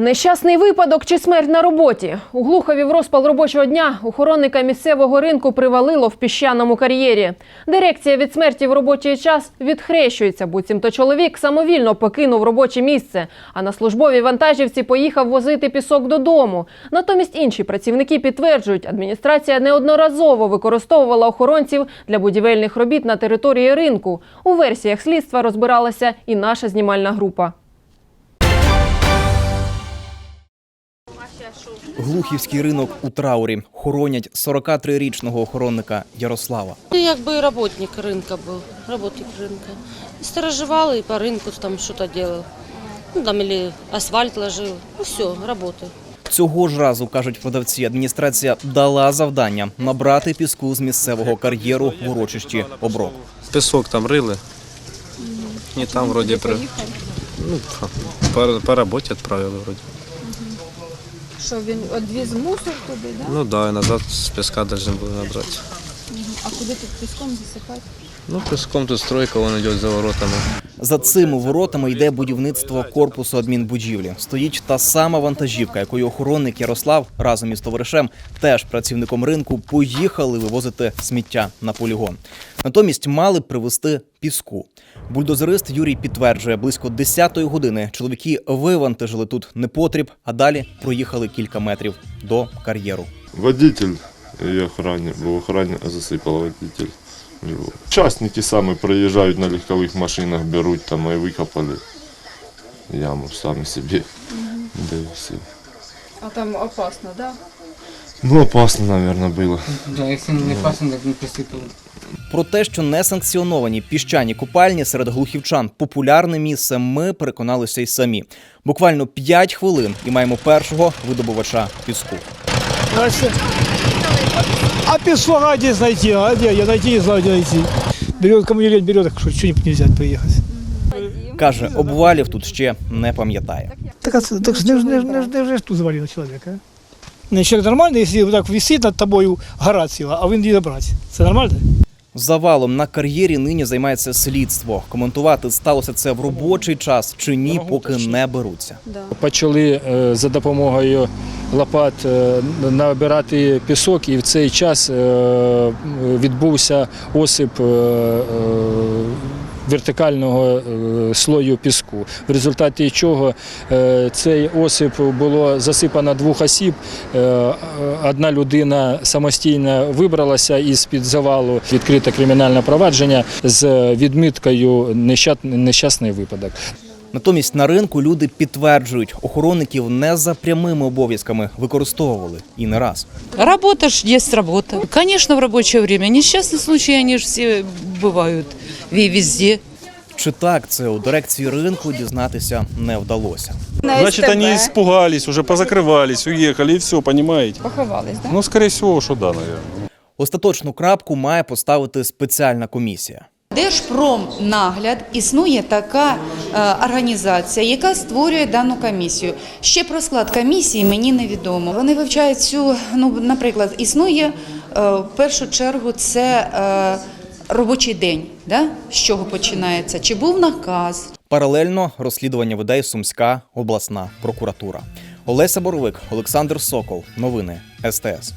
Нещасний випадок чи смерть на роботі. У Глухові в розпал робочого дня охоронника місцевого ринку привалило в піщаному кар'єрі. Дирекція від смерті в робочий час відхрещується, буцімто чоловік самовільно покинув робоче місце, а на службовій вантажівці поїхав возити пісок додому. Натомість інші працівники підтверджують, адміністрація неодноразово використовувала охоронців для будівельних робіт на території ринку. У версіях слідства розбиралася і наша знімальна група. Глухівський ринок у траурі хоронять 43-річного охоронника Ярослава. Ты якби работник рынка был, работник рынка. И сторожевал, и по рынку там что-то делал. Ну, там или асфальт ложил. Ну, все, работа. Цього ж разу кажуть продавці, адміністрація дала завдання набрати піску з місцевого кар'єру в урочищі оброк. Песок там рыли. И там вроде при... Ну, по, по работе отправили вроде. Що він одвіз мусор туди, да? Ну да, и назад з піска были набрать. А куди тут піском засипати? Ну, песком тут стройка, он идет за воротами. За цими воротами йде будівництво корпусу адмінбудівлі. Стоїть та сама вантажівка, якою охоронник Ярослав разом із товаришем, теж працівником ринку, поїхали вивозити сміття на полігон. Натомість мали привезти піску. Бульдозерист Юрій підтверджує, близько 10-ї години чоловіки вивантажили тут непотріб, а далі проїхали кілька метрів до кар'єру. Водитель и охранник, бо охранник засыпал водитель. его. Частники сами проезжают на легковых машинах, берут там и выкопали яму сами себе. Да и все. А там опасно, да? Ну, опасно, наверное, было. Да, якщо не опасно, так не присипали. Про те, що несанкціоновані піщані купальні серед глухівчан популярне місце, ми переконалися й самі. Буквально 5 хвилин і маємо першого видобувача піску. Здрасте. А песок а где найти? А где? Я найти не знаю, где найти. Берет, кому не лень, берет, так что, что нельзя приехать. Каже, обвалів тут ще не пам'ятає. Так, а, так ж не, ж- не, ж- не, ж- не ж тут завалило человека, а? Человек нормальный, если вот так висит над тобою гора ціла, а він її забрати. Це нормально? Завалом на кар'єрі нині займається слідство. Коментувати сталося це в робочий час чи ні, поки не беруться. почали е, за допомогою лопат е, набирати пісок, і в цей час е, відбувся осип вертикального е, слою піску, в результаті чого е, цей осип було засипано двох осіб. Е, Одна людина самостійно вибралася із під завалу. Відкрите кримінальне провадження з відміткою нещасний випадок. Натомість на ринку люди підтверджують, охоронників не за прямими обов'язками використовували і не раз. Работа ж есть работа. Конечно, в рабочее время. Несчастные случаи, они же все бывают ве- везде. Чи так це у дирекції ринку дізнатися не вдалося. Значит, они испугались, уже позакрывались, уехали и все, понимаете? Поховались, да? Ну, скорее всего, что да, наверное. Остаточну крапку має поставити спеціальна комісія. Держпромнагляд існує така е, організація, яка створює дану комісію. Ще про склад комісії мені невідомо. Вони вивчають цю, ну, наприклад, існує е, в першу чергу це е, робочий день, да? з чого починається, чи був наказ, Паралельно розслідування веде Сумська обласна прокуратура. Олеся Боровик, Олександр Сокол. Новини СТС.